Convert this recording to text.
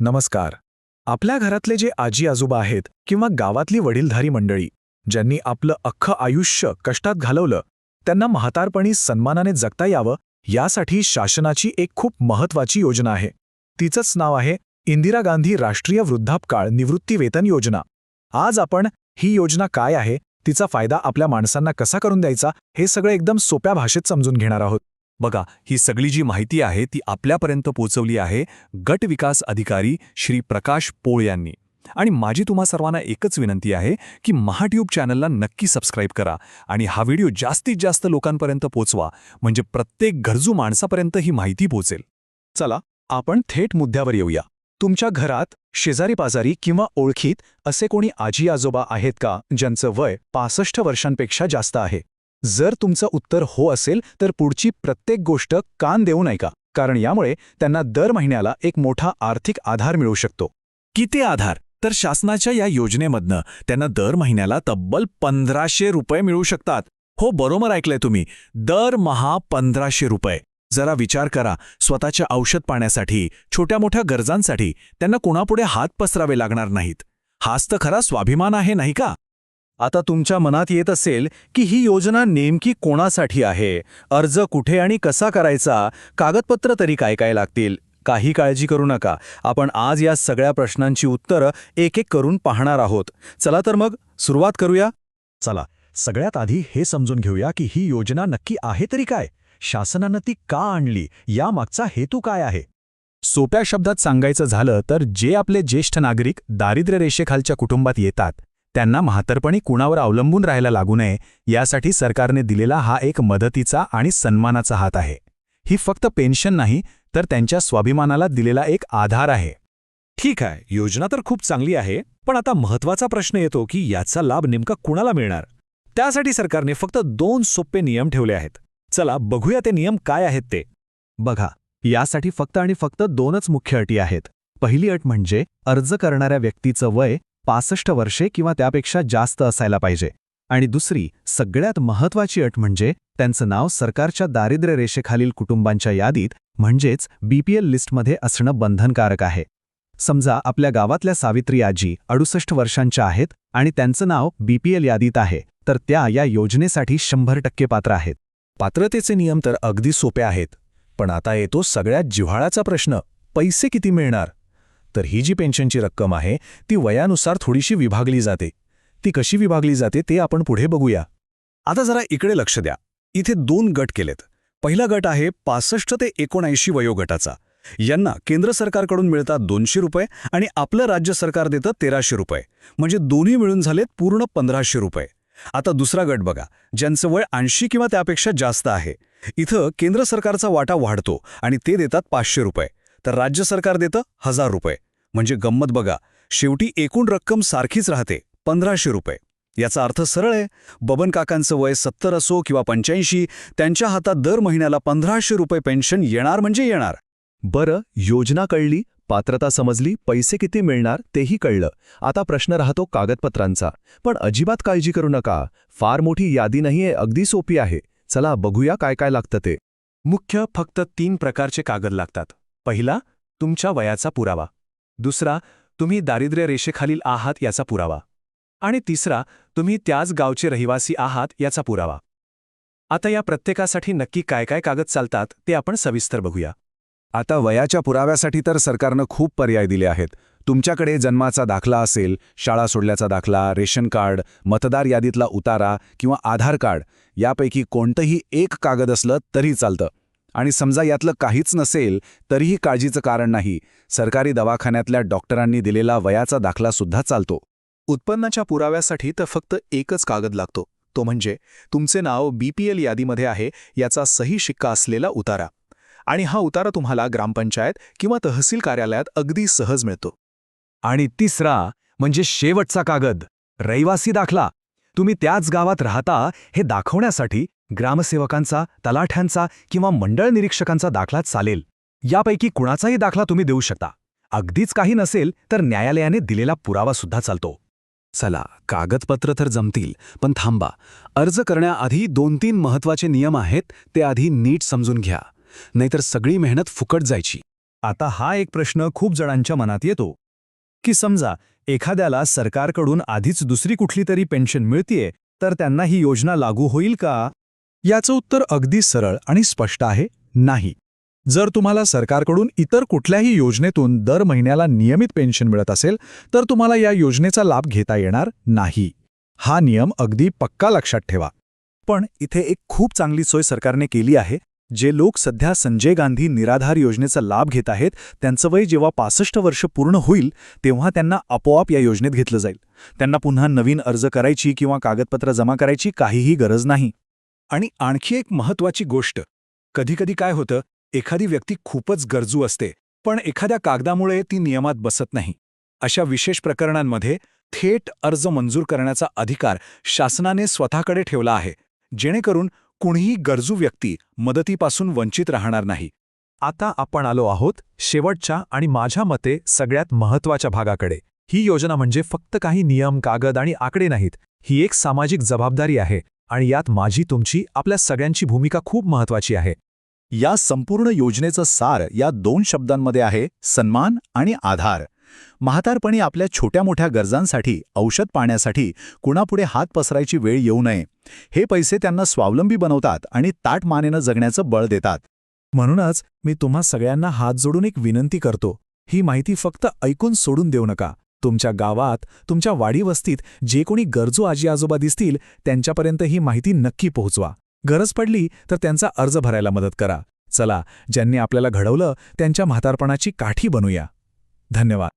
नमस्कार. आपल्या घरातले जे आजी आजोबा आहेत किंवा गावातली वडीलधारी मंडळी ज्यांनी आपलं अख्खं आयुष्य कष्टात घालवलं त्यांना म्हातारपणी सन्मानाने जगता यावं यासाठी शासनाची एक खूप महत्वाची योजना आहे. तिचंच नाव आहे इंदिरा गांधी राष्ट्रीय वृद्धापकाळ निवृत्तीवेतन योजना. आज आपण ही योजना काय आहे तिचा फायदा आपल्या माणसांना कसा करून द्यायचा हे सगळं एकदम सोप्या भाषेत समजून घेणार आहोत. बघा ही सगळी जी माहिती आहे ती आपल्यापर्यंत पोचवली आहे गट विकास अधिकारी श्री प्रकाश पोळ यांनी. आणि माझी तुम्हा सर्वांना एकच विनंती आहे की महाट्यूब चॅनलला नक्की सबस्क्राईब करा आणि हा व्हिडिओ जास्तीत जास्त लोकांपर्यंत पोचवा म्हणजे प्रत्येक गरजू माणसापर्यंत ही माहिती पोचेल चला आपण थेट मुद्द्यावर येऊया. तुमच्या घरात शेजारी पाजारी किंवा ओळखीत असे कोणी आजी आजोबा आहेत का ज्यांचं वय पासष्ट वर्षांपेक्षा जास्त आहे? जर तुमचं उत्तर हो असेल तर पुढची प्रत्येक गोष्ट कान देऊ ऐका कारण यामुळे त्यांना दर महिन्याला एक मोठा आर्थिक आधार मिळू शकतो. किती आधार? तर शासनाच्या या योजनेमधनं त्यांना दर महिन्याला तब्बल पंधराशे रुपये मिळू शकतात. हो बरोबर ऐकलंय तुम्ही. दरमहा पंधराशे रुपये. जरा विचार करा स्वतःच्या औषध पाण्यासाठी छोट्या मोठ्या गरजांसाठी त्यांना कोणापुढे हात पसरावे लागणार नाहीत. हाच तर खरा स्वाभिमान आहे नाही का? आता तुमच्या मनात येत असेल की ही योजना नेमकी कोणासाठी आहे? अर्ज कुठे आणि कसा करायचा? कागदपत्र तरी काय काय लागतील? काही काळजी करू नका. आपण आज या सगळ्या प्रश्नांची उत्तरं एक एक करून पाहणार आहोत. चला तर मग सुरुवात करूया. चला सगळ्यात आधी हे समजून घेऊया की ही योजना नक्की आहे तरी काय? शासनानं ती का आणली? यामागचा हेतू काय आहे? सोप्या शब्दात सांगायचं झालं तर जे आपले ज्येष्ठ नागरिक दारिद्र्य रेषेखालच्या कुटुंबात येतात त्यांना म्हातारपणी कुणावर अवलंबून राहायला लागू नये यासाठी सरकारने दिलेला हा एक मदतीचा आणि सन्मानाचा हात आहे. ही फक्त पेन्शन नाही तर त्यांच्या स्वाभिमानाला दिलेला एक आधार आहे. ठीक आहे योजना तर खूप चांगली आहे पण आता महत्त्वाचा प्रश्न येतो की याचा लाभ नेमका कुणाला मिळणार? त्यासाठी सरकारने फक्त दोन सोपे नियम ठेवले आहेत. चला बघूया ते नियम काय आहेत ते. बघा यासाठी फक्त आणि फक्त दोनच मुख्य अटी आहेत. पहिली अट म्हणजे अर्ज करणाऱ्या व्यक्तीचं वय पासष्ट वर्षे किंवा त्यापेक्षा जास्त असायला पाहिजे. आणि दुसरी सगळ्यात महत्वाची अट म्हणजे त्यांचं नाव सरकारच्या दारिद्र्य रेषेखालील कुटुंबांच्या यादीत म्हणजेच बीपीएल लिस्टमध्ये असणं बंधनकारक आहे. समजा आपल्या गावातल्या सावित्री आजी अडुसष्ट वर्षांच्या आहेत आणि त्यांचं नाव बीपीएल यादीत आहे तर त्या या योजनेसाठी शंभर टक्के पात्र आहेत. पात्रतेचे नियम तर अगदी सोपे आहेत पण आता येतो सगळ्यात जिव्हाळाचा प्रश्न पैसे किती मिळणार? तर ही जी पेन्शनची रक्कम आहे ती वयानुसार थोडीशी विभागली जाते. ती कशी विभागली जाते ते आपण पुढे बघूया. आता जरा इकडे लक्ष द्या. इथे दोन गट केलेत. पहिला गट आहे पासष्ट ते एकोणऐंशी वयोगटाचा. यांना केंद्र सरकारकडून मिळतात दोनशे रुपये आणि आपलं राज्य सरकार देतं तेराशे रुपये. म्हणजे दोन्ही मिळून झालेत पूर्ण पंधराशे रुपये. आता दुसरा गट बघा. ज्यांचं वय ऐंशी किंवा त्यापेक्षा जास्त आहे. इथं केंद्र सरकारचा वाटा वाढतो आणि ते देतात पाचशे रुपये. तर राज्य सरकार देतं हजार रुपये. म्हणजे गंमत बघा शेवटी एकूण रक्कम सारखीच राहते पंधराशे रुपये. याचा अर्थ सरळ आहे बबन काकांचं वय सत्तर असो किंवा पंच्याऐंशी त्यांच्या हातात दर महिन्याला पंधराशे रुपये पेन्शन येणार म्हणजे येणार. बरं योजना कळली पात्रता समजली पैसे किती मिळणार तेही कळलं. आता प्रश्न राहतो कागदपत्रांचा. पण अजिबात काळजी करू नका फार मोठी यादी नाहीये अगदी सोपी आहे. चला बघूया काय काय लागतं ते. मुख्य फक्त तीन प्रकारचे कागद लागतात. पहिला तुमच्या वयाचा पुरावा. दुसरा तुम्ही दारिद्र्य रेषेखालील आहात याचा पुरावा. आणि तिसरा तुम्ही त्याच गावचे रहिवासी आहात याचा पुरावा. आता या प्रत्येकासाठी नक्की काय काय कागद चालतात ते आपण सविस्तर बघूया. आता वयाच्या पुराव्यासाठी तर सरकारनं खूप पर्याय दिले आहेत. तुमच्याकडे जन्माचा दाखला असेल शाळा सोडल्याचा दाखला रेशन कार्ड मतदार यादीतला उतारा किंवा आधार कार्ड यापैकी कोणतंही एक कागद असलं तरी चालतं. आणि समजा यातलं काहीच नसेल तरीही काळजीचं कारण नाही. सरकारी दवाखान्यातल्या डॉक्टरांनी दिलेला वयाचा दाखला सुद्धा चालतो. उत्पन्नाच्या पुराव्यासाठी तर फक्त एकच कागद लागतो. तो म्हणजे तुमचे नाव बीपीएल यादीमध्ये आहे याचा सही शिक्का असलेला उतारा. आणि हा उतारा तुम्हाला ग्रामपंचायत किंवा तहसील कार्यालयात अगदी सहज मिळतो. आणि तिसरा म्हणजे शेवटचा कागद रहिवासी दाखला. तुम्ही त्याच गावात राहता हे दाखवण्यासाठी ग्रामसेवकांचा तलाठ्यांचा किंवा मंडळ निरीक्षकांचा दाखला चालेल. यापैकी कुणाचाही दाखला तुम्ही देऊ शकता. अगदीच काही नसेल तर न्यायालयाने दिलेला पुरावा सुद्धा चालतो. चला कागदपत्र तर जमतील पण थांबा. अर्ज करण्याआधी दोन तीन महत्त्वाचे नियम आहेत ते आधी नीट समजून घ्या. नाहीतर सगळी मेहनत फुकट जायची. आता हा एक प्रश्न खूप जणांच्या मनात येतो. की समजा एखाद्याला सरकारकडून आधीच दुसरी कुठली तरी पेन्शन मिळतीये तर त्यांना ही योजना लागू होईल का? याचं उत्तर अगदी सरळ आणि स्पष्ट आहे नाही. जर तुम्हाला सरकारकडून इतर कुठल्याही योजनेतून दर महिन्याला नियमित पेन्शन मिळत असेल तर तुम्हाला या योजनेचा लाभ घेता येणार नाही. हा नियम अगदी पक्का लक्षात ठेवा. पण इथे एक खूप चांगली सोय सरकारने केली आहे जे लोक सध्या संजय गांधी निराधार योजनेचा लाभ घेत आहेत त्यांचं वय जेव्हा पासष्ट वर्ष पूर्ण होईल तेव्हा त्यांना आपोआप या योजनेत घेतलं जाईल. त्यांना पुन्हा नवीन अर्ज करायची किंवा कागदपत्र जमा करायची काहीही गरज नाही. आणि आणखी एक महत्वाची गोष्ट कधीकधी काय होतं एखादी व्यक्ती खूपच गरजू असते पण एखाद्या कागदामुळे ती नियमात बसत नाही. अशा विशेष प्रकरणांमध्ये थेट अर्ज मंजूर करण्याचा अधिकार शासनाने स्वतःकडे ठेवला आहे जेणेकरून कुणीही गरजू व्यक्ती मदतीपासून वंचित राहणार नाही. आता आपण आलो आहोत शेवटच्या आणि माझ्या मते सगळ्यात महत्त्वाच्या भागाकडे. ही योजना म्हणजे फक्त काही नियम कागद आणि आकडे नाहीत. ही एक सामाजिक जबाबदारी आहे आणि यात माझी तुमची आपल्या सगळ्यांची भूमिका खूप महत्वाची आहे. या संपूर्ण योजनेचं सार या दोन शब्दांमध्ये आहे सन्मान आणि आधार. म्हातारपणी आपल्या छोट्या मोठ्या गरजांसाठी औषध पाण्यासाठी कुणापुढे हात पसरायची वेळ येऊ नये. हे पैसे त्यांना स्वावलंबी बनवतात आणि ताट मानेनं जगण्याचं बळ देतात. म्हणूनच मी तुम्हा सगळ्यांना हात जोडून एक विनंती करतो. ही माहिती फक्त ऐकून सोडून देऊ नका. तुमच्या गावात तुमच्या वाडीवस्तीत जे कोणी गरजू आजी आजोबा दिसतील त्यांच्यापर्यंत ही माहिती नक्की पोहोचवा. गरज पडली तर त्यांचा अर्ज भरायला मदत करा. चला ज्यांनी आपल्याला घडवलं त्यांच्या म्हातारपणाची काठी बनूया धन्यवाद.